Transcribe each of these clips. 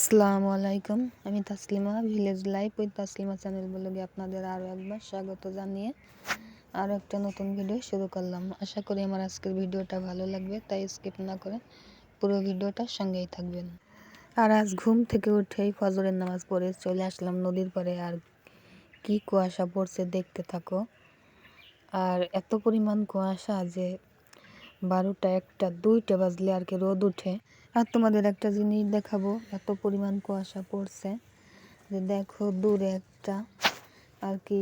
আসসালামু আলাইকুম। আমি তাসলিমা ভিলেজ লাইফ ওই তাসলিমা চ্যানেল ব্লগে আপনাদের আরও একবার স্বাগত জানিয়ে আরও একটা নতুন ভিডিও শুরু করলাম। আশা করি আমার আজকের ভিডিওটা ভালো লাগবে, তাই স্কিপ না করে পুরো ভিডিওটা সঙ্গেই থাকবেন। আর আজ ঘুম থেকে উঠেই ফজরের নামাজ পড়ে চলে আসলাম নদীর পাড়ে। আর কি কুয়াশা পড়ছে দেখতে থাকো। আর এত পরিমাণ কুয়াশা যে বারোটা একটা, দুইটা বাজলে আর কি রোদ উঠে। আর তোমাদের একটা জিনিস দেখাবো, এত পরিমাণ কুয়াশা পড়ছে যে দেখো দূরে একটা আর কি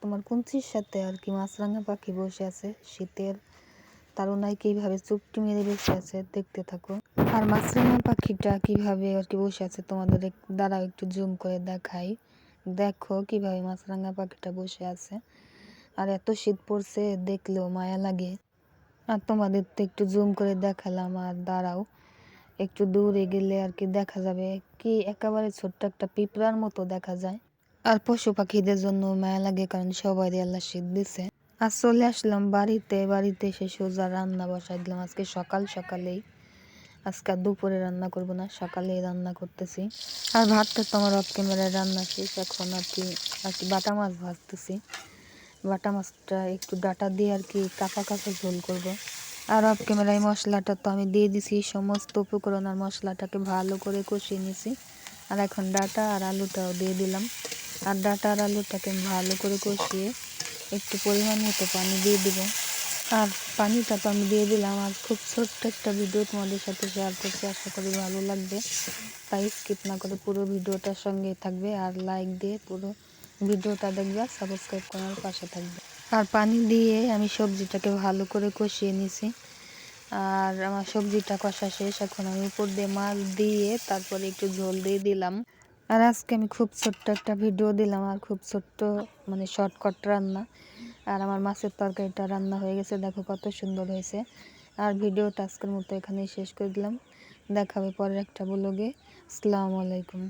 তোমার কুঞ্চির সাথে আর কি মাছরাঙা পাখি বসে আছে শীতের তার তারুণায় কীভাবে চুপটি মেরে বসে আছে দেখতে থাকো। আর মাছরাঙা পাখিটা কীভাবে আর কি বসে আছে তোমাদের দ্বারা একটু জুম করে দেখাই। দেখো কীভাবে মাছরাঙা পাখিটা বসে আছে। আর এত শীত পড়ছে, দেখলেও মায়া লাগে। আর তোমাদের তো একটু জুম করে দেখালাম আর দাঁড়াও। একটু দূরে গেলে আর কি দেখা যাবে। কি একেবারে ছোট্ট একটা পিঁপড়ার মতো দেখা যায়। আর পশু পাখিদের জন্য মায়া লাগে কারণ সবাই আল্লাহ শীত দিছে। আর চলে আসলাম বাড়িতে। বাড়িতে এসে সোজা রান্না বসাই দিলাম। আজকে সকাল সকালেই। আজকে দুপুরে রান্না করব না, সকালেই রান্না করতেছি। আর ভাতটা তো আমার অফ ক্যামেরায় রান্না শেষ। এখন আর কি আর কি বাটা মাছ ভাজতেছি। বাটা মাছটা একটু ডাটা দিয়ে আর কি কাঁচা কাঁচা ঝোল করব। আর অফ ক্যামেরায় মশলাটা তো আমি দিয়ে দিছি, সমস্ত উপকরণ আর মশলাটাকে ভালো করে কষিয়ে নিছি। আর এখন ডাটা আর আলুটাও দিয়ে দিলাম। আর ডাটা আর আলুটাকে ভালো করে কষিয়ে একটু পরিমাণ মতো পানি দিয়ে দিব। আর পানিটা তো আমি দিয়ে দিলাম, আর খুব ছোট্ট একটা ভিডিও তোমাদের সাথে শেয়ার করছি, আশা করি ভালো লাগবে। তাই স্কিপ না করে পুরো ভিডিওটার সঙ্গে থাকবে, আর লাইক দিয়ে পুরো ভিডিওটা দেখবে সাবস্ক্রাইব করার পাশে থাকবে। আর পানি দিয়ে আমি সবজিটাকে ভালো করে কষিয়ে নিছি। আর আমার সবজিটা কষা শেষ, এখন আমি উপর দিয়ে মাছ দিয়ে তারপরে একটু ঝোল দিয়ে দিলাম। আর আজকে আমি খুব ছোট্ট একটা ভিডিও দিলাম, আর খুব ছোট্ট মানে শর্টকাট রান্না। আর আমার মাছের তরকারিটা রান্না হয়ে গেছে, দেখো কত সুন্দর হয়েছে। আর ভিডিওটা আজকের মতো এখানেই শেষ করে দিলাম। দেখাবে পরের একটা ব্লগে আসসালামু আলাইকুম।